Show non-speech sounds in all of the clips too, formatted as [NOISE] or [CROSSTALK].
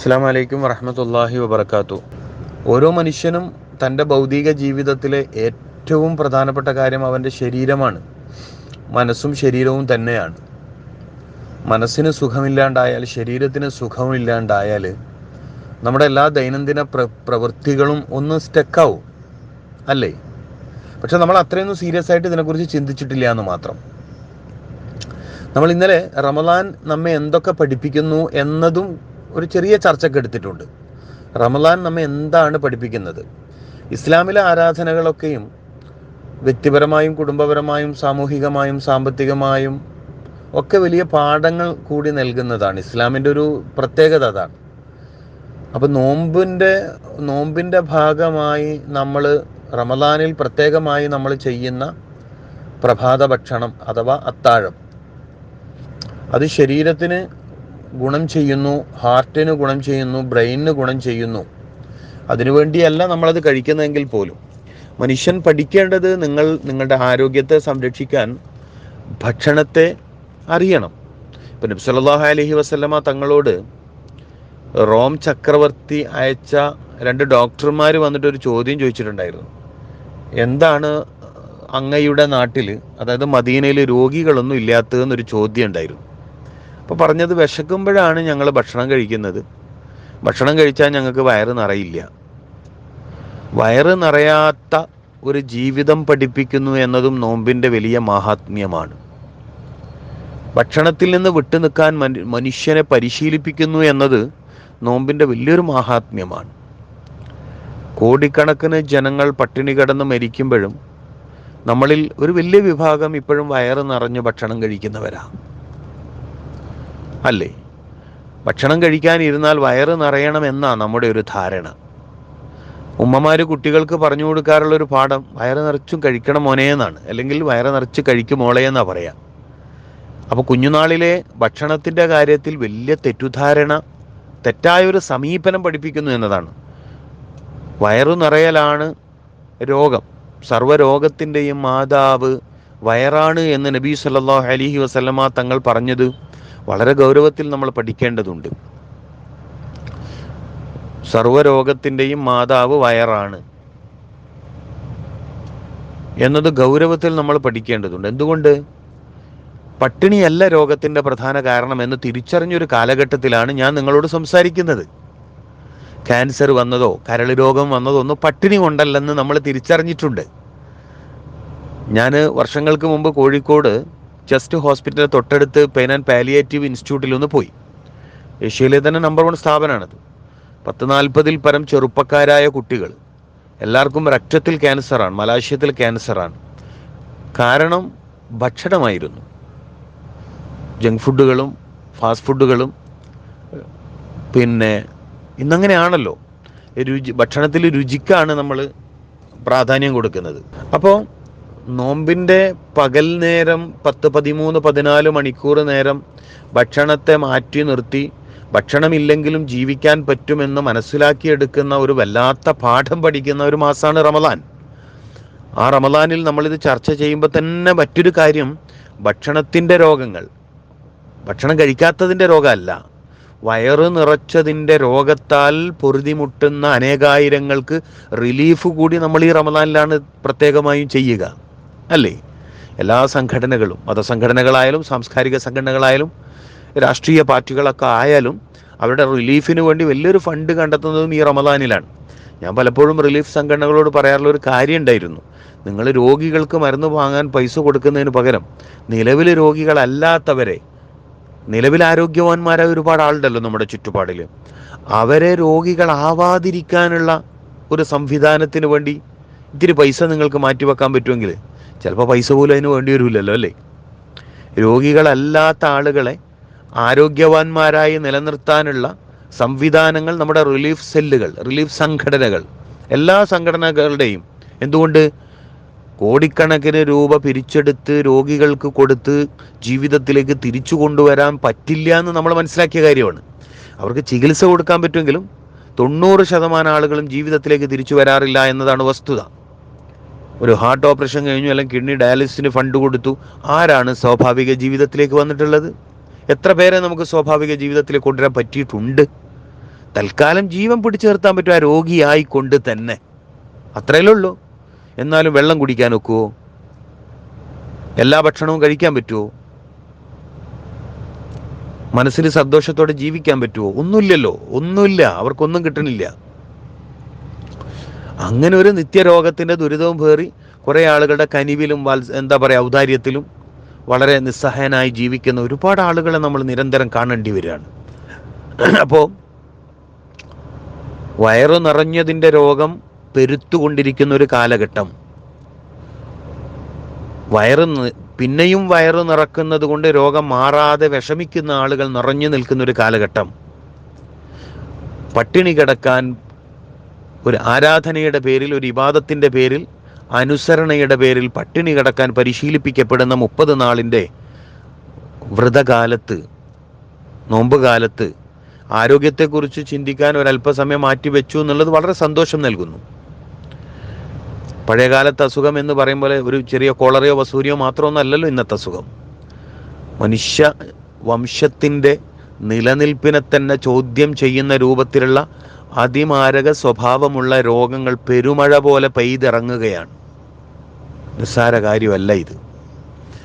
അസ്സാം വലൈക്കും വറഹമത്തല്ലാഹി വബർക്കാത്തു ഓരോ മനുഷ്യനും തന്റെ ഭൗതിക ജീവിതത്തിലെ ഏറ്റവും പ്രധാനപ്പെട്ട കാര്യം അവന്റെ ശരീരമാണ്. മനസ്സും ശരീരവും തന്നെയാണ്. മനസ്സിന് സുഖമില്ലാണ്ടായാൽ ശരീരത്തിന് സുഖമില്ലാണ്ടായാൽ നമ്മുടെ എല്ലാ ദൈനംദിന പ്ര പ്രവൃത്തികളും ഒന്ന് സ്റ്റക്കാവും അല്ലേ? പക്ഷെ നമ്മൾ അത്രയൊന്നും സീരിയസ് ആയിട്ട് ഇതിനെക്കുറിച്ച് ചിന്തിച്ചിട്ടില്ല എന്ന് മാത്രം. നമ്മൾ ഇന്നലെ റമദാൻ നമ്മെ എന്തൊക്കെ പഠിപ്പിക്കുന്നു എന്നതും ഒരു ചെറിയ ചർച്ചയ്ക്ക് എടുത്തിട്ടുണ്ട്. റമദാൻ നമ്മെ എന്താണ് പഠിപ്പിക്കുന്നത്? ഇസ്ലാമിലെ ആരാധനകളൊക്കെയും വ്യക്തിപരമായും കുടുംബപരമായും സാമൂഹികമായും സാമ്പത്തികമായും ഒക്കെ വലിയ പാഠങ്ങൾ കൂടി നൽകുന്നതാണ്. ഇസ്ലാമിന്റെ ഒരു പ്രത്യേകത അതാണ്. അപ്പം നോമ്പിന്റെ നോമ്പിന്റെ ഭാഗമായി നമ്മൾ റമദാനിൽ പ്രത്യേകമായി നമ്മൾ ചെയ്യുന്ന പ്രഭാത ഭക്ഷണം അഥവാ അത്താഴം. അത് ശരീരത്തിന് ഗുണം ചെയ്യുന്നു ഹാർട്ടിന് ഗുണം ചെയ്യുന്നു ബ്രെയിനിന് ഗുണം ചെയ്യുന്നു. അതിനുവേണ്ടിയല്ല നമ്മളത് കഴിക്കുന്നതെങ്കിൽ പോലും. മനുഷ്യൻ പഠിക്കേണ്ടത് നിങ്ങൾ നിങ്ങളുടെ ആരോഗ്യത്തെ സംരക്ഷിക്കാൻ ഭക്ഷണത്തെ അറിയണം. ഇപ്പം നബി സല്ലല്ലാഹു അലൈഹി വസല്ലമ തങ്ങളോട് റോം ചക്രവർത്തി അയച്ച രണ്ട് ഡോക്ടർമാർ വന്നിട്ട് ഒരു ചോദ്യം ചോദിച്ചിട്ടുണ്ടായിരുന്നു. എന്താണ് അങ്ങയുടെ നാട്ടിൽ അതായത് മദീനയിൽ രോഗികളൊന്നും ഇല്ലാത്തതെന്നൊരു ചോദ്യം ഉണ്ടായിരുന്നു. അപ്പോൾ പറഞ്ഞത് വിശക്കുമ്പോഴാണ് ഞങ്ങൾ ഭക്ഷണം കഴിക്കുന്നത്. ഭക്ഷണം കഴിച്ചാൽ ഞങ്ങൾക്ക് വയറ് നിറയില്ല. വയറ് നിറയാത്ത ഒരു ജീവിതം പഠിപ്പിക്കുന്നു എന്നതും നോമ്പിന്റെ വലിയ മഹാത്മ്യമാണ്. ഭക്ഷണത്തിൽ നിന്ന് വിട്ടു നിൽക്കാൻ മനുഷ്യനെ പരിശീലിപ്പിക്കുന്നു എന്നത് നോമ്പിന്റെ വലിയൊരു മഹാത്മ്യമാണ്. കോടിക്കണക്കിന് ജനങ്ങൾ പട്ടിണി കിടന്ന് മരിക്കുമ്പോഴും നമ്മളിൽ ഒരു വലിയ വിഭാഗം ഇപ്പോഴും വയറ് നിറഞ്ഞ് ഭക്ഷണം കഴിക്കുന്നവരാ അല്ലേ? ഭക്ഷണം കഴിക്കാനിരുന്നാൽ വയറ് നിറയണമെന്നാ നമ്മുടെ ഒരു ധാരണ. ഉമ്മമാർ കുട്ടികൾക്ക് പറഞ്ഞു കൊടുക്കാറുള്ള ഒരു പാഠം വയറ് നിറച്ചും കഴിക്കണം മോനെ എന്നാണ്. അല്ലെങ്കിൽ വയറ് നിറച്ച് കഴിക്കും മോളെ എന്നാ പറയാ. അപ്പോൾ കുഞ്ഞുനാളിലെ ഭക്ഷണത്തിന്റെ കാര്യത്തിൽ വലിയ തെറ്റുധാരണ തെറ്റായ ഒരു സമീപനം പഠിപ്പിക്കുന്നു എന്നതാണ്. വയറു നിറയലാണ് രോഗം. സർവരോഗത്തിന്റെയും മാതാവ് വയറാണ് എന്ന് നബി സല്ലല്ലാഹു അലൈഹി വസല്ലമ തങ്ങൾ പറഞ്ഞത്. വളരെ ഗൗരവത്തിൽ നമ്മൾ പഠിക്കേണ്ടതുണ്ട്. സർവരോഗത്തിന്റെയും മാതാവ് വയറാണ്. എന്നത് ഗൗരവത്തിൽ നമ്മൾ പഠിക്കേണ്ടതുണ്ട്. എന്തുകൊണ്ട്? പട്ടിണിയല്ല രോഗത്തിന്റെ പ്രധാന കാരണം എന്ന് തിരിച്ചറിഞ്ഞൊരു കാലഘട്ടത്തിലാണ് ഞാൻ നിങ്ങളോട് സംസാരിക്കുന്നത്. ക്യാൻസർ വന്നതോ കരൾ രോഗം വന്നതോ ഒന്നും പട്ടിണി കൊണ്ടല്ലെന്ന് നമ്മൾ തിരിച്ചറിഞ്ഞിട്ടുണ്ട്. ഞാൻ വർഷങ്ങൾക്ക് മുമ്പ് കോഴിക്കോട് ചെസ്റ്റ് ഹോസ്പിറ്റൽ തൊട്ടടുത്ത് പെയിൻ ആൻഡ് പാലിയേറ്റീവ് ഇൻസ്റ്റിറ്റ്യൂട്ടിൽ ഒന്ന് പോയി. ഏഷ്യയിലെ തന്നെ നമ്പർ വൺ സ്ഥാപനമാണത്. പത്ത് നാൽപ്പതിൽ പരം ചെറുപ്പക്കാരായ കുട്ടികൾ. എല്ലാവർക്കും രക്തത്തിൽ ക്യാൻസറാണ് മലാശയത്തിൽ ക്യാൻസറാണ് കാരണം ഭക്ഷണമായിരുന്നു. ജങ്ക് ഫുഡുകളും ഫാസ്റ്റ് ഫുഡുകളും പിന്നെ ഇന്നങ്ങനെയാണല്ലോ. രുചി ഭക്ഷണത്തിൽ രുചിക്കാണ് നമ്മൾ പ്രാധാന്യം കൊടുക്കുന്നത്. അപ്പോൾ നോമ്പിന്റെ പകൽ നേരം പത്ത് പതിമൂന്ന് പതിനാല് മണിക്കൂർ നേരം ഭക്ഷണത്തെ മാറ്റി നിർത്തി ഭക്ഷണമില്ലെങ്കിലും ജീവിക്കാൻ പറ്റുമെന്ന് മനസ്സിലാക്കിയെടുക്കുന്ന ഒരു വല്ലാത്ത പാഠം പഠിക്കുന്ന ഒരു മാസമാണ് റമദാൻ. ആ റമദാനിൽ നമ്മളിത് ചർച്ച ചെയ്യുമ്പോൾ തന്നെ മറ്റൊരു കാര്യം ഭക്ഷണത്തിന്റെ രോഗങ്ങൾ. ഭക്ഷണം കഴിക്കാത്തതിന്റെ രോഗമല്ല. വയറ് നിറച്ചതിന്റെ രോഗത്താൽ പൊറുതിമുട്ടുന്ന അനേകായിരങ്ങൾക്ക് റിലീഫ് കൂടി നമ്മൾ ഈ റമദാനിലാണ് പ്രത്യേകമായും ചെയ്യുക. അല്ലേ? എല്ലാ സംഘടനകളും മതസംഘടനകളായാലും സാംസ്കാരിക സംഘടനകളായാലും രാഷ്ട്രീയ പാർട്ടികളൊക്കെ ആയാലും അവരുടെ റിലീഫിന് വേണ്ടി വലിയൊരു ഫണ്ട് കണ്ടെത്തുന്നതും ഈ റമദാനിലാണ്. ഞാൻ പലപ്പോഴും റിലീഫ് സംഘടനകളോട് പറയാറുള്ള ഒരു കാര്യം ഉണ്ടായിരുന്നു. നിങ്ങൾ രോഗികൾക്ക് മരുന്ന് വാങ്ങാൻ പൈസ കൊടുക്കുന്നതിന് പകരം നിലവിൽ രോഗികളല്ലാത്തവരെ നിലവിൽ ആരോഗ്യവാന്മാരായ ഒരുപാട് ആളുണ്ടല്ലോ നമ്മുടെ ചുറ്റുപാടിൽ അവരെ രോഗികളാവാതിരിക്കാനുള്ള ഒരു സംവിധാനത്തിന് വേണ്ടി ഇത്തിരി പൈസ നിങ്ങൾക്ക് മാറ്റിവെക്കാൻ പറ്റുമെങ്കിൽ ചിലപ്പോൾ പൈസ പോലും അതിന് വേണ്ടി വരില്ലല്ലോ അല്ലേ? രോഗികളല്ലാത്ത ആളുകളെ ആരോഗ്യവാന്മാരായി നിലനിർത്താനുള്ള സംവിധാനങ്ങൾ നമ്മുടെ റിലീഫ് സെല്ലുകൾ റിലീഫ് സംഘടനകൾ എല്ലാ സംഘടനകളുടെയും എന്തുകൊണ്ട് കോടിക്കണക്കിന് രൂപ പിരിച്ചെടുത്ത് രോഗികൾക്ക് കൊടുത്ത് ജീവിതത്തിലേക്ക് തിരിച്ചു കൊണ്ടുവരാൻ പറ്റില്ല എന്ന് നമ്മൾ മനസ്സിലാക്കിയ കാര്യമാണ്. അവർക്ക് ചികിത്സ കൊടുക്കാൻ പറ്റുമെങ്കിലും തൊണ്ണൂറ് ശതമാനം ആളുകളും ജീവിതത്തിലേക്ക് തിരിച്ചു വരാറില്ല എന്നതാണ് വസ്തുത. ഒരു ഹാർട്ട് ഓപ്പറേഷൻ കഴിഞ്ഞു അല്ലെങ്കിൽ കിഡ്നി ഡയാലിസിന് ഫണ്ട് കൊടുത്തു. ആരാണ് സ്വാഭാവിക ജീവിതത്തിലേക്ക് വന്നിട്ടുള്ളത്? എത്ര പേരെ നമുക്ക് സ്വാഭാവിക ജീവിതത്തിലേക്ക് കൊണ്ടുവരാൻ പറ്റിയിട്ടുണ്ട്? തൽക്കാലം ജീവൻ പിടിച്ചു നിർത്താൻ പറ്റും ആ രോഗിയായിക്കൊണ്ട് തന്നെ. അത്രയല്ലേ ഉള്ളൂ. എന്നാലും വെള്ളം കുടിക്കാൻ ഒക്കുവോ എല്ലാ ഭക്ഷണവും കഴിക്കാൻ പറ്റുമോ മനസ്സിന് സന്തോഷത്തോടെ ജീവിക്കാൻ പറ്റുമോ ഒന്നുമില്ലല്ലോ. ഒന്നുമില്ല. അവർക്കൊന്നും കിട്ടണില്ല. അങ്ങനെ ഒരു നിത്യരോഗത്തിന്റെ ദുരിതവും പേറി കുറേ ആളുകളുടെ കനിവിലും എന്താ പറയുക ഔദാര്യത്തിലും വളരെ നിസ്സഹായനായി ജീവിക്കുന്ന ഒരുപാട് ആളുകളെ നമ്മൾ നിരന്തരം കാണേണ്ടി വരികയാണ്. അപ്പോൾ വയറു നിറഞ്ഞതിന്റെ രോഗം പെരുത്തുകൊണ്ടിരിക്കുന്ന ഒരു കാലഘട്ടം. വയറ് പിന്നെയും വയറ് നിറക്കുന്നത് കൊണ്ട് രോഗം മാറാതെ വിഷമിക്കുന്ന ആളുകൾ നിറഞ്ഞു നിൽക്കുന്ന ഒരു കാലഘട്ടം. പട്ടിണി കിടക്കാൻ ഒരു ആരാധനയുടെ പേരിൽ ഒരു ഇബാദത്തിന്റെ പേരിൽ അനുസരണയുടെ പേരിൽ പട്ടിണി കിടക്കാൻ പരിശീലിപ്പിക്കപ്പെടുന്ന മുപ്പത് നാളിന്റെ വ്രതകാലത്ത് നോമ്പ് കാലത്ത് ആരോഗ്യത്തെക്കുറിച്ച് ചിന്തിക്കാൻ ഒരല്പസമയം മാറ്റിവെച്ചു എന്നുള്ളത് വളരെ സന്തോഷം നൽകുന്നു. പഴയകാലത്ത് അസുഖം എന്ന് പറയുമ്പോൾ ഒരു ചെറിയ കോളറയോ വസൂരിയോ മാത്രമൊന്നല്ലല്ലോ ഇന്നത്തെ അസുഖം. മനുഷ്യ വംശത്തിന്റെ നിലനിൽപ്പിനെ തന്നെ ചോദ്യം ചെയ്യുന്ന രൂപത്തിലുള്ള അതിമാരക സ്വഭാവമുള്ള രോഗങ്ങൾ പെരുമഴ പോലെ പെയ്തിറങ്ങുകയാണ്. നിസ്സാര കാര്യമല്ല ഇത്.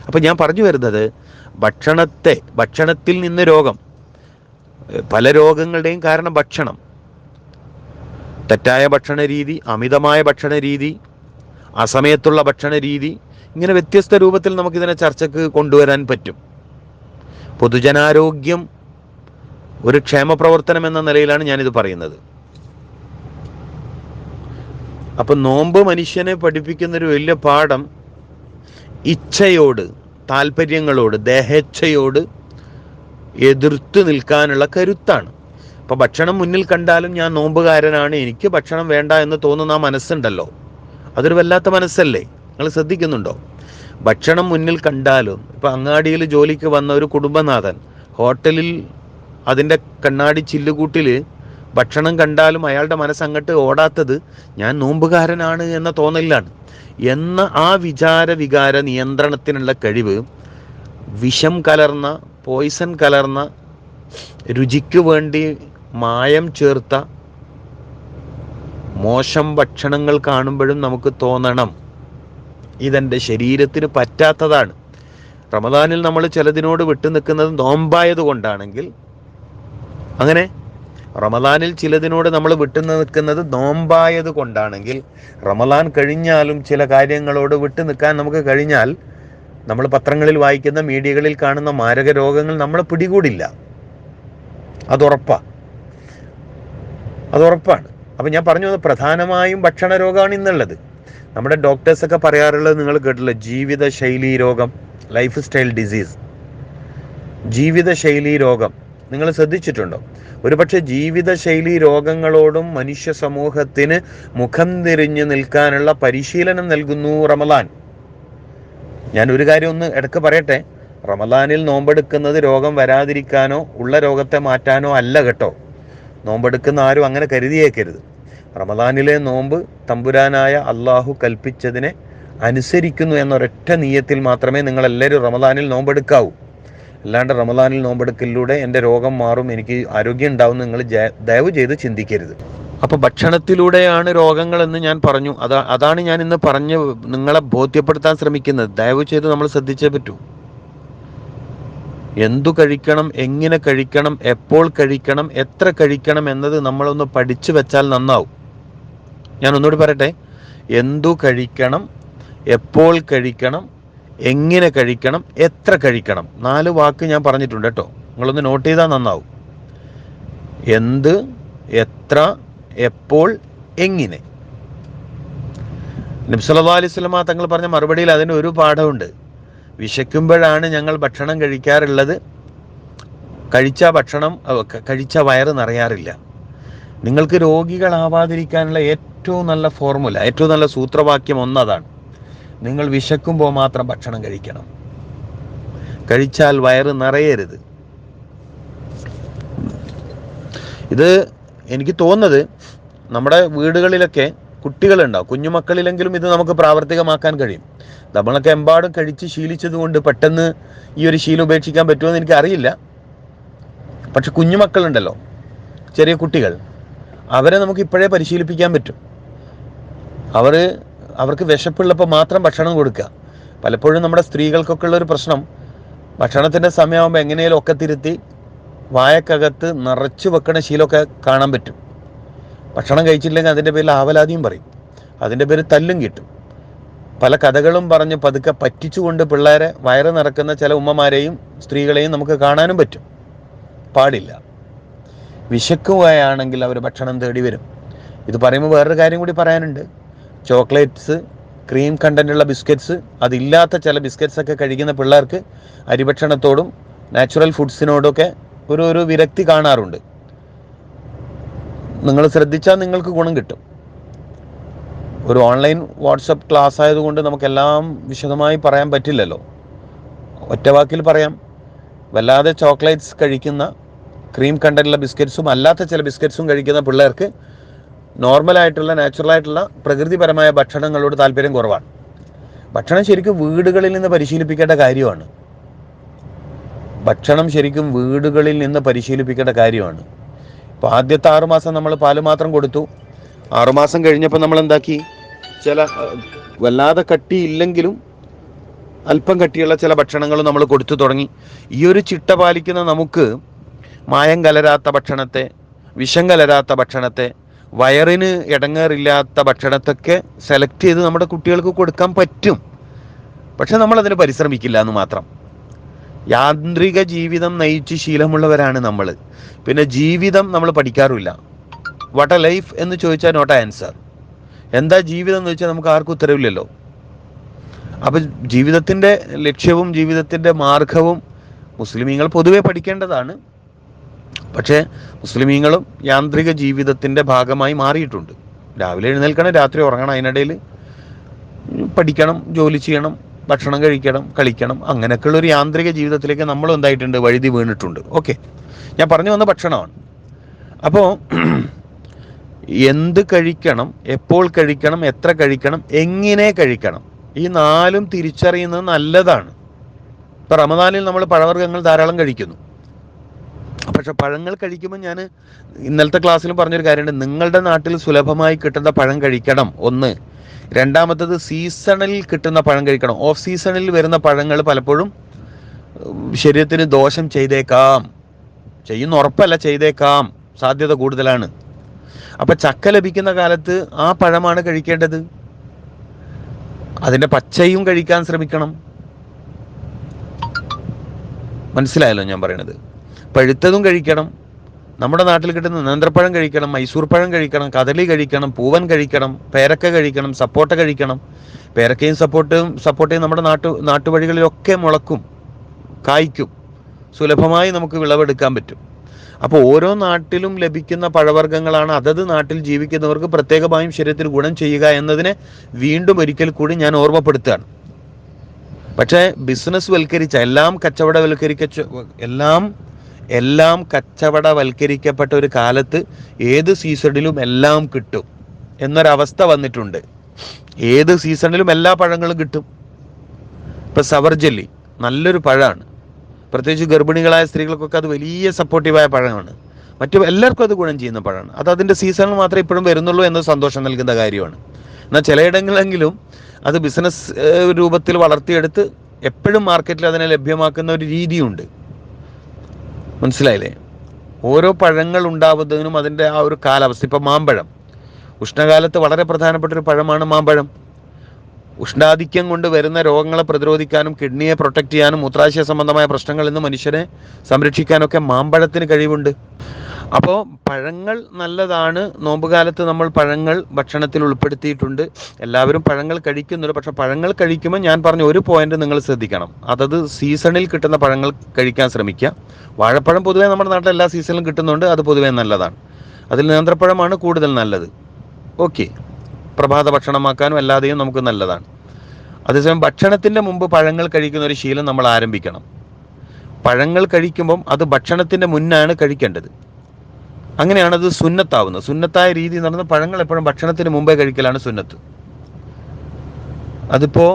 അപ്പം ഞാൻ പറഞ്ഞു വരുന്നത് ഭക്ഷണത്തെ ഭക്ഷണത്തിൽ നിന്ന് രോഗം. പല രോഗങ്ങളുടെയും കാരണം ഭക്ഷണം. തെറ്റായ ഭക്ഷണ രീതി അമിതമായ ഭക്ഷണ രീതി അസമയത്തുള്ള ഭക്ഷണ രീതി ഇങ്ങനെ വ്യത്യസ്ത രൂപത്തിൽ നമുക്കിതിനെ ചർച്ചക്ക് കൊണ്ടുവരാൻ പറ്റും. പൊതുജനാരോഗ്യം ഒരു ക്ഷേമപ്രവർത്തനം എന്ന നിലയിലാണ് ഞാനിത് പറയുന്നത്. അപ്പൊ നോമ്പ് മനുഷ്യനെ പഠിപ്പിക്കുന്ന ഒരു വലിയ പാഠം ഇച്ഛയോട് താല്പര്യങ്ങളോട് ദേഹേച്ഛയോട് എതിർത്ത് നിൽക്കാനുള്ള കരുത്താണ്. അപ്പോൾ ഭക്ഷണം മുന്നിൽ കണ്ടാലും ഞാൻ നോമ്പുകാരനാണ് എനിക്ക് ഭക്ഷണം വേണ്ട എന്ന് തോന്നുന്ന ആ മനസ്സുണ്ടല്ലോ. അതൊരു വല്ലാത്ത മനസ്സല്ലേ? നിങ്ങൾ ശ്രദ്ധിക്കുന്നുണ്ടോ? ഭക്ഷണം മുന്നിൽ കണ്ടാലും ഇപ്പൊ അങ്ങാടിയിൽ ജോലിക്ക് വന്ന ഒരു കുടുംബനാഥൻ ഹോട്ടലിൽ അതിന്റെ കണ്ണാടി ചില്ലുകൂട്ടിൽ ഭക്ഷണം കണ്ടാലും അയാളുടെ മനസ്സ് അങ്ങോട്ട് ഓടാത്തത് ഞാൻ നോമ്പുകാരനാണ് എന്ന തോന്നലിലാണ്. എന്ന ആ വിചാര വികാര നിയന്ത്രണത്തിനുള്ള കഴിവ് വിഷം കലർന്ന പോയിസൺ കലർന്ന രുചിക്ക് വേണ്ടി മായം ചേർത്ത മോശം ഭക്ഷണങ്ങൾ കാണുമ്പോഴും നമുക്ക് തോന്നണം. ഇതെന്റെ ശരീരത്തിന് പറ്റാത്തതാണ്. റമദാനിൽ നമ്മൾ ചിലതിനോട് വിട്ടു നിൽക്കുന്നത് നോമ്പായത് കൊണ്ടാണെങ്കിൽ അങ്ങനെ റമദാനിൽ ചിലതിനോട് നമ്മൾ വിട്ടു നിൽക്കുന്നത് നോമ്പായത് കൊണ്ടാണെങ്കിൽ റമദാൻ കഴിഞ്ഞാലും ചില കാര്യങ്ങളോട് വിട്ടു നിൽക്കാൻ നമുക്ക് കഴിഞ്ഞാൽ നമ്മൾ പത്രങ്ങളിൽ വായിക്കുന്ന മീഡിയകളിൽ കാണുന്ന മാരക രോഗങ്ങൾ നമ്മൾ പിടികൂടില്ല. അതുറപ്പാ അതുറപ്പാണ് അപ്പം ഞാൻ പറഞ്ഞു പ്രധാനമായും ഭക്ഷണ രോഗമാണ് ഇന്നുള്ളത്. നമ്മുടെ ഡോക്ടേഴ്സൊക്കെ പറയാറുള്ളത് നിങ്ങൾ കേട്ടില്ല ജീവിതശൈലി രോഗം ലൈഫ് സ്റ്റൈൽ ഡിസീസ് ജീവിതശൈലി രോഗം. നിങ്ങൾ ശ്രദ്ധിച്ചിട്ടുണ്ടോ? ഒരുപക്ഷെ ജീവിതശൈലി രോഗങ്ങളോടും മനുഷ്യ സമൂഹത്തിന് മുഖം തിരിഞ്ഞു നിൽക്കാനുള്ള പരിശീലനം നൽകുന്നു റമലാൻ ഞാൻ ഒരു കാര്യം ഒന്ന് ഇടയ്ക്ക് പറയട്ടെ. റമലാനിൽ നോമ്പെടുക്കുന്നത് രോഗം വരാതിരിക്കാനോ ഉള്ള രോഗത്തെ മാറ്റാനോ അല്ല കേട്ടോ. നോമ്പെടുക്കുന്ന ആരും അങ്ങനെ കരുതിയേക്കരുത്. റമദാനിലെ നോമ്പ് തമ്പുരാനായ അള്ളാഹു കൽപ്പിച്ചതിനെ അനുസരിക്കുന്നു എന്നൊരൊറ്റ നീയത്തിൽ മാത്രമേ നിങ്ങളെല്ലാവരും റമദാനിൽ നോമ്പെടുക്കാവൂ. അല്ലാണ്ട് റമദാനിൽ നോമ്പെടുക്കലിലൂടെ എന്റെ രോഗം മാറും എനിക്ക് ആരോഗ്യം ഉണ്ടാവും നിങ്ങൾ ദയവ് ചെയ്ത് ചിന്തിക്കരുത്. അപ്പോൾ ഭക്ഷണത്തിലൂടെയാണ് രോഗങ്ങളെന്ന് ഞാൻ പറഞ്ഞു. അതാ അതാണ് ഞാൻ ഇന്ന് പറഞ്ഞ് നിങ്ങളെ ബോധ്യപ്പെടുത്താൻ ശ്രമിക്കുന്നത്. ദയവ് ചെയ്ത് നമ്മൾ ശ്രദ്ധിച്ചേ പറ്റൂ. എന്തു കഴിക്കണം എങ്ങനെ കഴിക്കണം എപ്പോൾ കഴിക്കണം എത്ര കഴിക്കണം എന്നത് നമ്മളൊന്ന് പഠിച്ചു വെച്ചാൽ നന്നാവും. ഞാൻ ഒന്നുകൂടി പറയട്ടെ? എന്തു കഴിക്കണം എപ്പോൾ കഴിക്കണം എങ്ങനെ കഴിക്കണം എത്ര കഴിക്കണം? നാല് വാക്ക് ഞാൻ പറഞ്ഞിട്ടുണ്ട് കേട്ടോ. നിങ്ങളൊന്ന് നോട്ട് ചെയ്താൽ നന്നാവും. എന്ത് എത്ര എപ്പോൾ എങ്ങനെ? നബ്സല്ലാ അലൈഹി സ്വലമ തങ്ങൾ പറഞ്ഞ മറുപടിയിൽ അതിന് ഒരു പാഠമുണ്ട് വിശക്കുമ്പോഴാണ് ഞങ്ങൾ ഭക്ഷണം കഴിക്കാറുള്ളത്. കഴിച്ച ഭക്ഷണം കഴിച്ച വയറ് നിറയാറില്ല. നിങ്ങൾക്ക് രോഗികളാവാതിരിക്കാനുള്ള ഏറ്റവും നല്ല ഫോർമുല ഏറ്റവും നല്ല സൂത്രവാക്യം ഒന്നതാണ്. നിങ്ങൾ വിശക്കുമ്പോൾ മാത്രം ഭക്ഷണം കഴിക്കണം. കഴിച്ചാൽ വയറ് നിറയരുത്. ഇത് എനിക്ക് തോന്നുന്നത് നമ്മുടെ വീടുകളിലൊക്കെ കുട്ടികളുണ്ടാവും. കുഞ്ഞുമക്കളിലെങ്കിലും ഇത് നമുക്ക് പ്രാവർത്തികമാക്കാൻ കഴിയും. നമ്മളൊക്കെ എമ്പാടും കഴിച്ച് ശീലിച്ചത് കൊണ്ട് പെട്ടെന്ന് ഈ ഒരു ശീലം ഉപേക്ഷിക്കാൻ പറ്റുമെന്ന് എനിക്ക് അറിയില്ല പക്ഷെ കുഞ്ഞുമക്കളുണ്ടല്ലോ ചെറിയ കുട്ടികൾ അവരെ നമുക്ക് ഇപ്പോഴേ പരിശീലിപ്പിക്കാൻ പറ്റും. അവർ അവർക്ക് വിശപ്പുള്ളപ്പോൾ മാത്രം ഭക്ഷണം കൊടുക്കുക. പലപ്പോഴും നമ്മുടെ സ്ത്രീകൾക്കൊക്കെ ഉള്ള ഒരു പ്രശ്നം ഭക്ഷണത്തിന്റെ സമയമാകുമ്പോൾ എങ്ങനെയും ഒക്കെ തിരുത്തി വായക്കകത്ത് നിറച്ചു വെക്കണ ശീലമൊക്കെ കാണാൻ പറ്റും. ഭക്ഷണം കഴിച്ചില്ലെങ്കിൽ അതിന്റെ പേരിൽ ആവലാതിയും പറയും. അതിന്റെ പേര് തല്ലും കിട്ടും. പല കഥകളും പറഞ്ഞ് പതുക്കെ പറ്റിച്ചുകൊണ്ട് പിള്ളേരെ വയറ് നിറക്കുന്ന ചില ഉമ്മമാരെയും സ്ത്രീകളെയും നമുക്ക് കാണാനും പറ്റും. പാടില്ല. വിശക്കുകയാണെങ്കിൽ അവർ ഭക്ഷണം തേടി വരും. ഇത് പറയുമ്പോൾ വേറൊരു കാര്യം കൂടി പറയാനുണ്ട്. ചോക്ലേറ്റ്സ് ക്രീം കണ്ടന്റുള്ള ബിസ്ക്കറ്റ്സ് അതില്ലാത്ത ചില ബിസ്ക്കറ്റ്സ് ഒക്കെ കഴിക്കുന്ന പിള്ളേർക്ക് അരിഭക്ഷണത്തോടും നാച്ചുറൽ ഫുഡ്സിനോടൊക്കെ ഒരു ഒരു വിരക്തി കാണാറുണ്ട്. നിങ്ങൾ ശ്രദ്ധിച്ചാൽ നിങ്ങൾക്ക് ഗുണം കിട്ടും. ഒരു ഓൺലൈൻ വാട്സപ്പ് ക്ലാസ് ആയതുകൊണ്ട് നമുക്കെല്ലാം വിശദമായി പറയാൻ പറ്റില്ലല്ലോ. ഒറ്റ വാക്കിൽ പറയാം. വല്ലാതെ ചോക്ലേറ്റ്സ് കഴിക്കുന്ന ക്രീം കണ്ടന്റുള്ള ബിസ്ക്കറ്റ്സും അല്ലാത്ത ചില ബിസ്ക്കറ്റ്സും കഴിക്കുന്ന പിള്ളേർക്ക് നോർമലായിട്ടുള്ള നാച്ചുറലായിട്ടുള്ള പ്രകൃതിപരമായ ഭക്ഷണങ്ങളോട് താല്പര്യം കുറവാണ്. ഭക്ഷണം ശരിക്കും വീടുകളിൽ നിന്ന് പരിശീലിപ്പിക്കേണ്ട കാര്യമാണ്. ഭക്ഷണം ശരിക്കും വീടുകളിൽ നിന്ന് പരിശീലിപ്പിക്കേണ്ട കാര്യമാണ്. ഇപ്പോൾ ആദ്യത്തെ ആറുമാസം നമ്മൾ പാൽ മാത്രം കൊടുത്തു. ആറുമാസം കഴിഞ്ഞപ്പോൾ നമ്മൾ എന്താക്കി? ചില വല്ലാതെ കട്ടിയില്ലെങ്കിലും അല്പം കട്ടിയുള്ള ചില ഭക്ഷണങ്ങൾ നമ്മൾ കൊടുത്തു തുടങ്ങി. ഈ ഒരു ചിട്ട പാലിക്കുന്ന നമുക്ക് മായം കലരാത്ത ഭക്ഷണത്തെ വിഷം കലരാത്ത ഭക്ഷണത്തെ വയറിന് ഇടങ്ങേറില്ലാത്ത ഭക്ഷണത്തൊക്കെ സെലക്ട് ചെയ്ത് നമ്മുടെ കുട്ടികൾക്ക് കൊടുക്കാൻ പറ്റും. പക്ഷെ നമ്മൾ അതിന് പരിശ്രമിക്കില്ല എന്ന് മാത്രം. യാന്ത്രിക ജീവിതം നയിച്ച് ശീലമുള്ളവരാണ് നമ്മൾ പിന്നെ ജീവിതം നമ്മൾ പഠിക്കാറില്ല വാട്ട് എ ലൈഫ് എന്ന് ചോദിച്ചാൽ നോട്ട് ആൻസർ എന്താ ജീവിതം എന്ന് ചോദിച്ചാൽ നമുക്ക് ആർക്കും ഉത്തരവില്ലല്ലോ. അപ്പം ജീവിതത്തിന്റെ ലക്ഷ്യവും ജീവിതത്തിന്റെ മാർഗവും മുസ്ലിമീങ്ങൾ പൊതുവെ പഠിക്കേണ്ടതാണ്. പക്ഷേ മുസ്ലിമീങ്ങളും യാന്ത്രിക ജീവിതത്തിന്റെ ഭാഗമായി മാറിയിട്ടുണ്ട്. രാവിലെ എഴുന്നേൽക്കണം രാത്രി ഉറങ്ങണം അതിനിടയിൽ. പഠിക്കണം ജോലി ചെയ്യണം ഭക്ഷണം കഴിക്കണം കളിക്കണം അങ്ങനെയൊക്കെയുള്ള ഒരു യാന്ത്രിക ജീവിതത്തിലേക്ക് നമ്മൾ എന്തായിട്ടുണ്ട്? വഴുതി വീണിട്ടുണ്ട്. ഓക്കെ. ഞാൻ പറഞ്ഞു വന്ന ഭക്ഷണമാണ്. അപ്പോൾ [CLEARS THROAT] എന്ത് കഴിക്കണം എപ്പോൾ കഴിക്കണം എത്ര കഴിക്കണം എങ്ങനെ കഴിക്കണം ഈ നാലും തിരിച്ചറിയുന്നത് നല്ലതാണ്. ഇപ്പം റമദാനിൽ നമ്മൾ പഴവർഗങ്ങൾ ധാരാളം കഴിക്കുന്നു. പക്ഷെ പഴങ്ങൾ കഴിക്കുമ്പോൾ ഞാൻ ഇന്നലത്തെ ക്ലാസ്സിൽ പറഞ്ഞൊരു കാര്യമുണ്ട്. നിങ്ങളുടെ നാട്ടിൽ സുലഭമായി കിട്ടുന്ന പഴം കഴിക്കണം. ഒന്ന്. രണ്ടാമത്തത് സീസണിൽ കിട്ടുന്ന പഴം കഴിക്കണം. ഓഫ് സീസണിൽ വരുന്ന പഴങ്ങൾ പലപ്പോഴും ശരീരത്തിന് ദോഷം ചെയ്തേക്കാം. ചെയ്യുന്ന ഉറപ്പല്ല ചെയ്തേക്കാം. സാധ്യത കൂടുതലാണ്. അപ്പൊ ചക്ക ലഭിക്കുന്ന കാലത്ത് ആ പഴമാണ് കഴിക്കേണ്ടത്. അതിന്റെ പച്ചയും കഴിക്കാൻ ശ്രമിക്കണം. മനസ്സിലായല്ലോ ഞാൻ പറയണത്? പഴുത്തതും കഴിക്കണം. നമ്മുടെ നാട്ടിൽ കിട്ടുന്ന നേന്ത്രപ്പഴം കഴിക്കണം മൈസൂർ പഴം കഴിക്കണം കദളി കഴിക്കണം പൂവൻ കഴിക്കണം പേരക്ക കഴിക്കണം സപ്പോട്ട കഴിക്കണം. പേരക്കയും സപ്പോർട്ടും സപ്പോട്ടയും നമ്മുടെ നാട്ടു നാട്ടുവഴികളിലൊക്കെ മുളക്കും കായ്ക്കും. സുലഭമായി നമുക്ക് വിളവെടുക്കാൻ പറ്റും. അപ്പോൾ ഓരോ നാട്ടിലും ലഭിക്കുന്ന പഴവർഗങ്ങളാണ് അതത് നാട്ടിൽ ജീവിക്കുന്നവർക്ക് പ്രത്യേകമായും ശരീരത്തിൽ ഗുണം ചെയ്യുക എന്നതിനെ വീണ്ടും ഒരിക്കൽ കൂടി ഞാൻ ഓർമ്മപ്പെടുത്തുകയാണ്. പക്ഷേ ബിസിനസ് വൽക്കരിച്ച എല്ലാം കച്ചവടവൽക്കരിക്ക എല്ലാം എല്ലാം കച്ചവടവൽക്കരിക്കപ്പെട്ട ഒരു കാലത്ത് ഏത് സീസണിലും എല്ലാം കിട്ടും എന്നൊരവസ്ഥ വന്നിട്ടുണ്ട്. ഏത് സീസണിലും എല്ലാ പഴങ്ങളും കിട്ടും. ഇപ്പൊ സവർജല്ലി നല്ലൊരു പഴമാണ്. പ്രത്യേകിച്ച് ഗർഭിണികളായ സ്ത്രീകൾക്കൊക്കെ അത് വലിയ സപ്പോർട്ടീവായ പഴമാണ്. മറ്റു എല്ലാവർക്കും അത് ഗുണം ചെയ്യുന്ന പഴമാണ്. അത് അതിന്റെ സീസണിൽ മാത്രമേ ഇപ്പോഴും വരുന്നുള്ളൂ എന്നത് സന്തോഷം നൽകുന്ന കാര്യമാണ്. എന്നാൽ ചിലയിടങ്ങളിലെങ്കിലും അത് ബിസിനസ് രൂപത്തിൽ വളർത്തിയെടുത്ത് എപ്പോഴും മാർക്കറ്റിൽ അതിനെ ലഭ്യമാക്കുന്ന ഒരു രീതിയുണ്ട്. മനസ്സിലായില്ലേ? ഓരോ പഴങ്ങൾ ഉണ്ടാവുന്നതിനും അതിന്റെ ആ ഒരു കാലാവസ്ഥ. ഇപ്പം മാമ്പഴം. ഉഷ്ണകാലത്ത് വളരെ പ്രധാനപ്പെട്ട ഒരു പഴമാണ് മാമ്പഴം. ഉഷ്ണാധിക്യം കൊണ്ട് വരുന്ന രോഗങ്ങളെ പ്രതിരോധിക്കാനും കിഡ്നിയെ പ്രൊട്ടക്റ്റ് ചെയ്യാനും മൂത്രാശയ സംബന്ധമായ പ്രശ്നങ്ങളിൽ നിന്ന് മനുഷ്യനെ സംരക്ഷിക്കാനൊക്കെ മാമ്പഴത്തിന് കഴിവുണ്ട്. അപ്പോൾ പഴങ്ങൾ നല്ലതാണ്. നോമ്പുകാലത്ത് നമ്മൾ പഴങ്ങൾ ഭക്ഷണത്തിൽ ഉൾപ്പെടുത്തിയിട്ടുണ്ട്. എല്ലാവരും പഴങ്ങൾ കഴിക്കുന്നുണ്ട്. പക്ഷെ പഴങ്ങൾ കഴിക്കുമ്പോൾ ഞാൻ പറഞ്ഞ ഒരു പോയിന്റ് നിങ്ങൾ ശ്രദ്ധിക്കണം. അതത് സീസണിൽ കിട്ടുന്ന പഴങ്ങൾ കഴിക്കാൻ ശ്രമിക്കുക. വാഴപ്പഴം പൊതുവേ നമ്മുടെ നാട്ടിൽ എല്ലാ സീസണിലും കിട്ടുന്നുണ്ട്. അത് പൊതുവേ നല്ലതാണ്. അതിൽ നേന്ത്രപ്പഴമാണ് കൂടുതൽ നല്ലത്. ഓക്കെ പ്രഭാത ഭക്ഷണമാക്കാനും അല്ലാതെയും നമുക്ക് നല്ലതാണ്. അതേസമയം ഭക്ഷണത്തിന്റെ മുമ്പ് പഴങ്ങൾ കഴിക്കുന്ന ഒരു ശീലം നമ്മൾ ആരംഭിക്കണം. പഴങ്ങൾ കഴിക്കുമ്പം അത് ഭക്ഷണത്തിന്റെ മുന്നാണ് കഴിക്കേണ്ടത്. അങ്ങനെയാണ് അത് സുന്നത്താവുന്നത്. സുന്നത്തായ രീതി നടന്ന പഴങ്ങൾ എപ്പോഴും ഭക്ഷണത്തിന് മുമ്പേ കഴിക്കലാണ് സുന്നത്ത്. അതിപ്പോൾ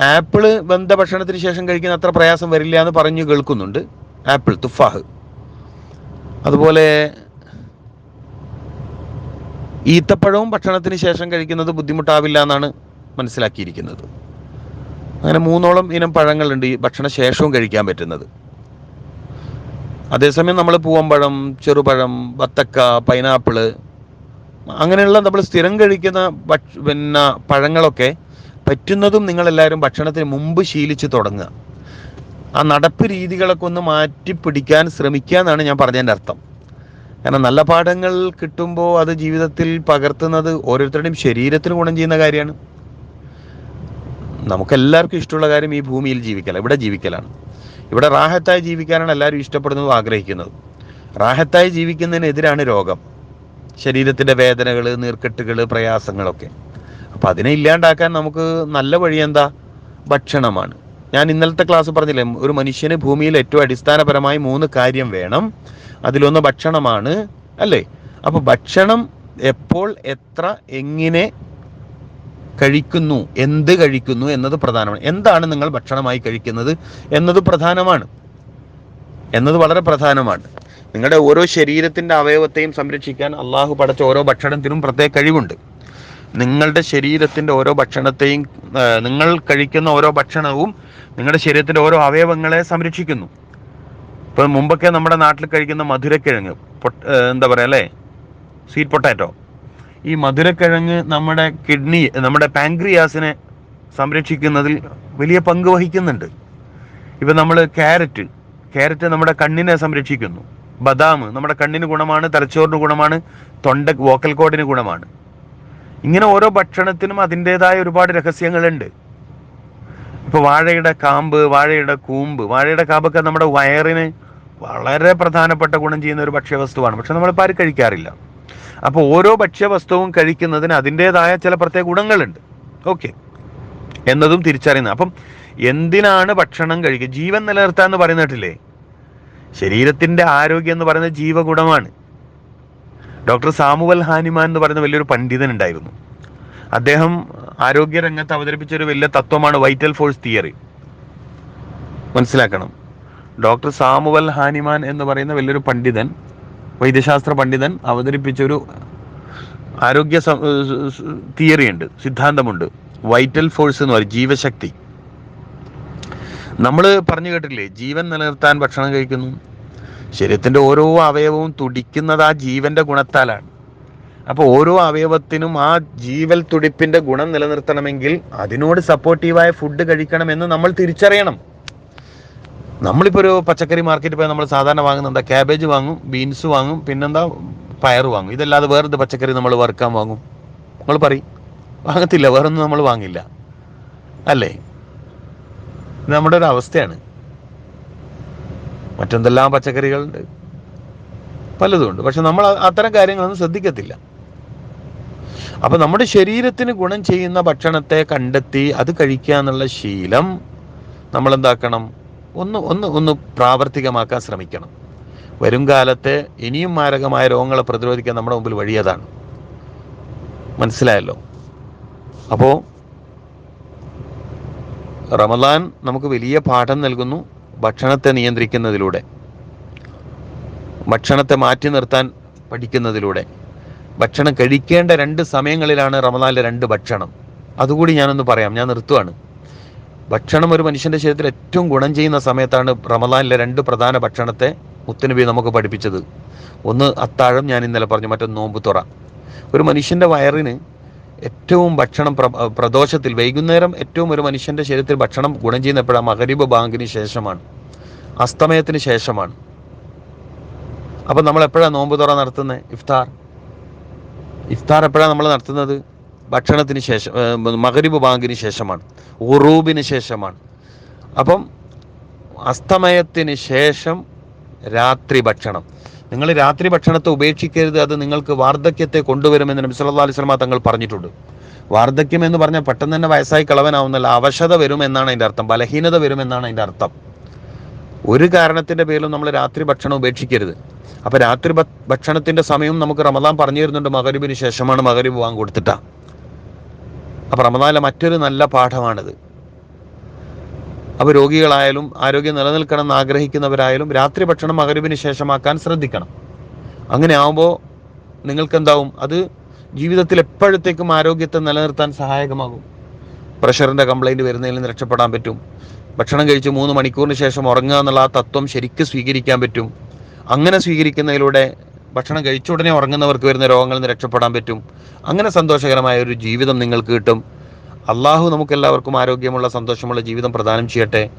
ആപ്പിൾ ബന്ധ ഭക്ഷണത്തിന് ശേഷം കഴിക്കുന്ന അത്ര പ്രയാസം വരില്ല എന്ന് പറഞ്ഞു കേൾക്കുന്നുണ്ട്. ആപ്പിൾ തുഫാഹ്. അതുപോലെ ഈത്തപ്പഴവും ഭക്ഷണത്തിന് ശേഷം കഴിക്കുന്നത് ബുദ്ധിമുട്ടാവില്ല എന്നാണ് മനസ്സിലാക്കിയിരിക്കുന്നത്. അങ്ങനെ മൂന്നോളം ഇനം പഴങ്ങളുണ്ട് ഈ ഭക്ഷണ ശേഷവും കഴിക്കാൻ പറ്റുന്നത്. അതേസമയം നമ്മൾ പൂവമ്പഴം ചെറുപഴം വത്തക്ക പൈനാപ്പിൾ അങ്ങനെയുള്ള നമ്മൾ സ്ഥിരം കഴിക്കുന്ന പിന്നെ പഴങ്ങളൊക്കെ പറ്റുന്നതും നിങ്ങളെല്ലാവരും ഭക്ഷണത്തിന് മുമ്പ് ശീലിച്ച് തുടങ്ങുക. ആ നടപ്പ് രീതികളൊക്കെ ഒന്ന് മാറ്റി പിടിക്കാൻ ശ്രമിക്കുക എന്നാണ് ഞാൻ പറഞ്ഞതിന്റെ അർത്ഥം. കാരണം നല്ല പാഠങ്ങൾ കിട്ടുമ്പോൾ അത് ജീവിതത്തിൽ പകർത്തുന്നത് ഓരോരുത്തരുടെയും ശരീരത്തിന് ഗുണം ചെയ്യുന്ന കാര്യമാണ്. നമുക്കെല്ലാവർക്കും ഇഷ്ടമുള്ള കാര്യം ഈ ഭൂമിയിൽ ജീവിക്കല ഇവിടെ ജീവിക്കലാണ്. ഇവിടെ റാഹത്തായി ജീവിക്കാനാണ് എല്ലാവരും ഇഷ്ടപ്പെടുന്നതും ആഗ്രഹിക്കുന്നതും. റാഹത്തായി ജീവിക്കുന്നതിനെതിരാണ് രോഗം. ശരീരത്തിന്റെ വേദനകൾ നീർക്കെട്ടുകൾ പ്രയാസങ്ങളൊക്കെ. അപ്പം അതിനെ ഇല്ലാണ്ടാക്കാൻ നമുക്ക് നല്ല വഴി എന്താ? ഭക്ഷണമാണ്. ഞാൻ ഇന്നലത്തെ ക്ലാസ് പറഞ്ഞില്ലേ ഒരു മനുഷ്യന് ഭൂമിയിൽ ഏറ്റവും അടിസ്ഥാനപരമായി മൂന്ന് കാര്യം വേണം. അതിലൊന്ന് ഭക്ഷണമാണ് അല്ലേ? അപ്പോൾ ഭക്ഷണം എപ്പോൾ എത്ര എങ്ങനെ കഴിക്കുന്നു എന്ത് കഴിക്കുന്നു എന്നത് പ്രധാനമാണ്. എന്താണ് നിങ്ങൾ ഭക്ഷണമായി കഴിക്കുന്നത് എന്നത് പ്രധാനമാണ്. എന്നത് വളരെ പ്രധാനമാണ്. നിങ്ങളുടെ ഓരോ ശരീരത്തിന്റെ അവയവത്തെയും സംരക്ഷിക്കാൻ അള്ളാഹു പടച്ച ഓരോ ഭക്ഷണത്തിനും പ്രത്യേക കഴിവുണ്ട്. നിങ്ങളുടെ ശരീരത്തിന്റെ ഓരോ ഭക്ഷണത്തെയും നിങ്ങൾ കഴിക്കുന്ന ഓരോ ഭക്ഷണവും നിങ്ങളുടെ ശരീരത്തിന്റെ ഓരോ അവയവങ്ങളെ സംരക്ഷിക്കുന്നു. ഇപ്പൊ മുമ്പൊക്കെ നമ്മുടെ നാട്ടിൽ കഴിക്കുന്ന മധുരക്കിഴങ്ങ് എന്താ പറയാ അല്ലേ? Sweet potato. ഈ മധുരക്കിഴങ്ങ് നമ്മുടെ കിഡ്നി നമ്മുടെ പാൻക്രിയാസിനെ സംരക്ഷിക്കുന്നതിൽ വലിയ പങ്ക് വഹിക്കുന്നുണ്ട്. ഇപ്പം നമ്മൾ ക്യാരറ്റ് ക്യാരറ്റ് നമ്മുടെ കണ്ണിനെ സംരക്ഷിക്കുന്നു. ബദാം നമ്മുടെ കണ്ണിന് ഗുണമാണ് തലച്ചോറിന് ഗുണമാണ് തൊണ്ട വോക്കൽ കോഡിന് ഗുണമാണ്. ഇങ്ങനെ ഓരോ ഭക്ഷണത്തിനും അതിന്റെതായ ഒരുപാട് രഹസ്യങ്ങളുണ്ട്. ഇപ്പോൾ വാഴയുടെ കാമ്പ് വാഴയുടെ കൂമ്പ് വാഴയുടെ കാമ്പൊക്കെ നമ്മുടെ വയറിന് വളരെ പ്രധാനപ്പെട്ട ഗുണം ചെയ്യുന്ന ഒരു ഭക്ഷ്യവസ്തുവാണ്. പക്ഷെ നമ്മളിപ്പോൾ ആരും കഴിക്കാറില്ല. അപ്പോൾ ഓരോ ഭക്ഷ്യവസ്തുവും കഴിക്കുന്നതിന് അതിന്റെതായ ചില പ്രത്യേക ഗുണങ്ങളുണ്ട്. ഓക്കെ. എന്നതും തിരിച്ചറിയുന്നത്. അപ്പം എന്തിനാണ് ഭക്ഷണം കഴിക്കുക? ജീവൻ നിലനിർത്തുക എന്ന് പറയുന്നിട്ടില്ലേ ശരീരത്തിന്റെ ആരോഗ്യം എന്ന് പറയുന്നത് ജീവഗുണമാണ്. ഡോക്ടർ സാമുവൽ ഹാനിമാൻ എന്ന് പറയുന്ന വലിയൊരു പണ്ഡിതൻ ഉണ്ടായിരുന്നു അദ്ദേഹം ആരോഗ്യ രംഗത്ത് അവതരിപ്പിച്ച ഒരു വലിയ തത്വമാണ് വൈറ്റൽ ഫോഴ്സ് തിയറി. മനസ്സിലാക്കണം. ഡോക്ടർ സാമുവൽ ഹാനിമാൻ എന്ന് പറയുന്ന വലിയൊരു പണ്ഡിതൻ വൈദ്യശാസ്ത്ര പണ്ഡിതൻ അവതരിപ്പിച്ചൊരു ആരോഗ്യ തിയറി ഉണ്ട് സിദ്ധാന്തമുണ്ട്. വൈറ്റൽ ഫോഴ്സ് എന്ന് പറയും ജീവശക്തി. നമ്മൾ പറഞ്ഞു കേട്ടില്ലേ ജീവൻ നിലനിർത്താൻ ഭക്ഷണം കഴിക്കുന്നു. ശരീരത്തിന്റെ ഓരോ അവയവവും തുടിക്കുന്നത് ആ ജീവന്റെ ഗുണത്താലാണ്. അപ്പോൾ ഓരോ അവയവത്തിനും ആ ജീവൽ തുടിപ്പിന്റെ ഗുണം നിലനിർത്തണമെങ്കിൽ അതിനോട് സപ്പോർട്ടീവായ ഫുഡ് കഴിക്കണം എന്ന് നമ്മൾ തിരിച്ചറിയണം. നമ്മളിപ്പോൾ ഒരു പച്ചക്കറി മാർക്കറ്റിൽ പോയി നമ്മൾ സാധാരണ വാങ്ങുന്ന എന്താ ക്യാബേജ് വാങ്ങും ബീൻസ് വാങ്ങും പിന്നെന്താ പയർ വാങ്ങും. ഇതല്ലാതെ വേറെന്ത് പച്ചക്കറി നമ്മൾ വറുക്കാൻ വാങ്ങും? നമ്മൾ പറയും വാങ്ങത്തില്ല വേറൊന്നും നമ്മൾ വാങ്ങില്ല. അല്ലേ? നമ്മുടെ ഒരു അവസ്ഥയാണ്. മറ്റെന്തെല്ലാം പച്ചക്കറികളുണ്ട് പലതും ഉണ്ട്. പക്ഷെ നമ്മൾ അത്തരം കാര്യങ്ങളൊന്നും ശ്രദ്ധിക്കത്തില്ല. അപ്പൊ നമ്മുടെ ശരീരത്തിന് ഗുണം ചെയ്യുന്ന ഭക്ഷണത്തെ കണ്ടെത്തി അത് കഴിക്കുക എന്നുള്ള ശീലം നമ്മൾ എന്താക്കണം ഒന്ന് ഒന്ന് ഒന്ന് പ്രാവർത്തികമാക്കാൻ ശ്രമിക്കണം. വരും കാലത്തെ ഇനിയും മാരകമായ രോഗങ്ങളെ പ്രതിരോധിക്കാൻ നമ്മുടെ മുമ്പിൽ വഴിയതാണ് മനസ്സിലായല്ലോ? അപ്പോൾ റമദാൻ നമുക്ക് വലിയ പാഠം നൽകുന്നു ഭക്ഷണത്തെ നിയന്ത്രിക്കുന്നതിലൂടെ. ഭക്ഷണത്തെ മാറ്റി നിർത്താൻ പഠിക്കുന്നതിലൂടെ. ഭക്ഷണം കഴിക്കേണ്ട രണ്ട് സമയങ്ങളിലാണ് റമദാനിലെ രണ്ട് ഭക്ഷണം. അതുകൂടി ഞാനൊന്ന് പറയാം. ഞാൻ നിർത്തുവാണ്. ഭക്ഷണം ഒരു മനുഷ്യന്റെ ശരീരത്തിൽ ഏറ്റവും ഗുണം ചെയ്യുന്ന സമയത്താണ് റമദാനിലെ രണ്ട് പ്രധാന ഭക്ഷണത്തെ മുത്തുനബി നമുക്ക് പഠിപ്പിച്ചത്. ഒന്ന് അത്താഴം ഞാൻ ഇന്നലെ പറഞ്ഞു മറ്റൊന്ന് നോമ്പ് തുറ. ഒരു മനുഷ്യന്റെ വയറിന് ഏറ്റവും ഭക്ഷണം പ്ര- പ്രദോഷത്തിൽ വൈകുന്നേരം ഏറ്റവും ഒരു മനുഷ്യന്റെ ശരീരത്തിൽ ഭക്ഷണം ഗുണം ചെയ്യുന്ന എപ്പോഴാണ് മകരീബ് ബാങ്കിന് ശേഷമാണ്. അസ്തമയത്തിന് ശേഷമാണ്. അപ്പം നമ്മൾ എപ്പോഴാണ് നോമ്പ് തുറ നടത്തുന്നത് ഇഫ്താർ. ഇഫ്താർ എപ്പോഴാണ് നമ്മൾ നടത്തുന്നത്? ഭക്ഷണത്തിന് ശേഷം മകരിബ് ബാങ്കിന് ശേഷമാണ് ഉറൂബിന് ശേഷമാണ്. അപ്പം അസ്തമയത്തിന് ശേഷം രാത്രി ഭക്ഷണം. നിങ്ങൾ രാത്രി ഭക്ഷണത്തെ ഉപേക്ഷിക്കരുത് അത് നിങ്ങൾക്ക് വാർദ്ധക്യത്തെ കൊണ്ടുവരുമെന്ന് നബി സല്ലല്ലാഹു അലൈഹി സ്വലമ തങ്ങൾ പറഞ്ഞിട്ടുണ്ട്. വാർദ്ധക്യം എന്ന് പറഞ്ഞാൽ പെട്ടെന്ന് തന്നെ വയസ്സായി കളവനാവുന്നല്ല അവശത വരുമെന്നാണ് അതിന്റെ അർത്ഥം ബലഹീനത വരുമെന്നാണ് അതിന്റെ അർത്ഥം. ഒരു കാരണത്തിന്റെ പേരിലും നമ്മൾ രാത്രി ഭക്ഷണം ഉപേക്ഷിക്കരുത്. അപ്പോൾ രാത്രി ഭക്ഷണത്തിന്റെ സമയം നമുക്ക് റമദാൻ പറഞ്ഞു തരുന്നുണ്ട് മകരിബിന് ശേഷമാണ് മകരിബ് വാങ്ങി കൊടുത്തിട്ടാ. അപ്പൊ റമദാനിലെ മറ്റൊരു നല്ല പാഠമാണിത്. അപ്പൊ രോഗികളായാലും ആരോഗ്യം നിലനിൽക്കണം എന്ന് ആഗ്രഹിക്കുന്നവരായാലും രാത്രി ഭക്ഷണം മകരുവിന് ശേഷമാക്കാൻ ശ്രദ്ധിക്കണം. അങ്ങനെ ആവുമ്പോൾ നിങ്ങൾക്ക് എന്താവും അത് ജീവിതത്തിൽ എപ്പോഴത്തേക്കും ആരോഗ്യത്തെ നിലനിർത്താൻ സഹായകമാകും. പ്രഷറിന്റെ കംപ്ലൈന്റ് വരുന്നതിൽ നിന്ന് രക്ഷപ്പെടാൻ പറ്റും. ഭക്ഷണം കഴിച്ച് മൂന്ന് മണിക്കൂറിന് ശേഷം ഉറങ്ങുക എന്നുള്ള ആ തത്വം ശരിക്കും സ്വീകരിക്കാൻ പറ്റും. അങ്ങനെ സ്വീകരിക്കുന്നതിലൂടെ ഭക്ഷണം കഴിച്ച ഉടനെ ഉറങ്ങുന്നവർക്ക് വരുന്ന രോഗങ്ങളിൽ നിന്ന് രക്ഷപ്പെടാൻ പറ്റും. അങ്ങനെ സന്തോഷകരമായ ഒരു ജീവിതം നിങ്ങൾക്ക് കിട്ടും. അള്ളാഹു നമുക്കെല്ലാവർക്കും ആരോഗ്യമുള്ള സന്തോഷമുള്ള ജീവിതം പ്രദാനം ചെയ്യട്ടെ.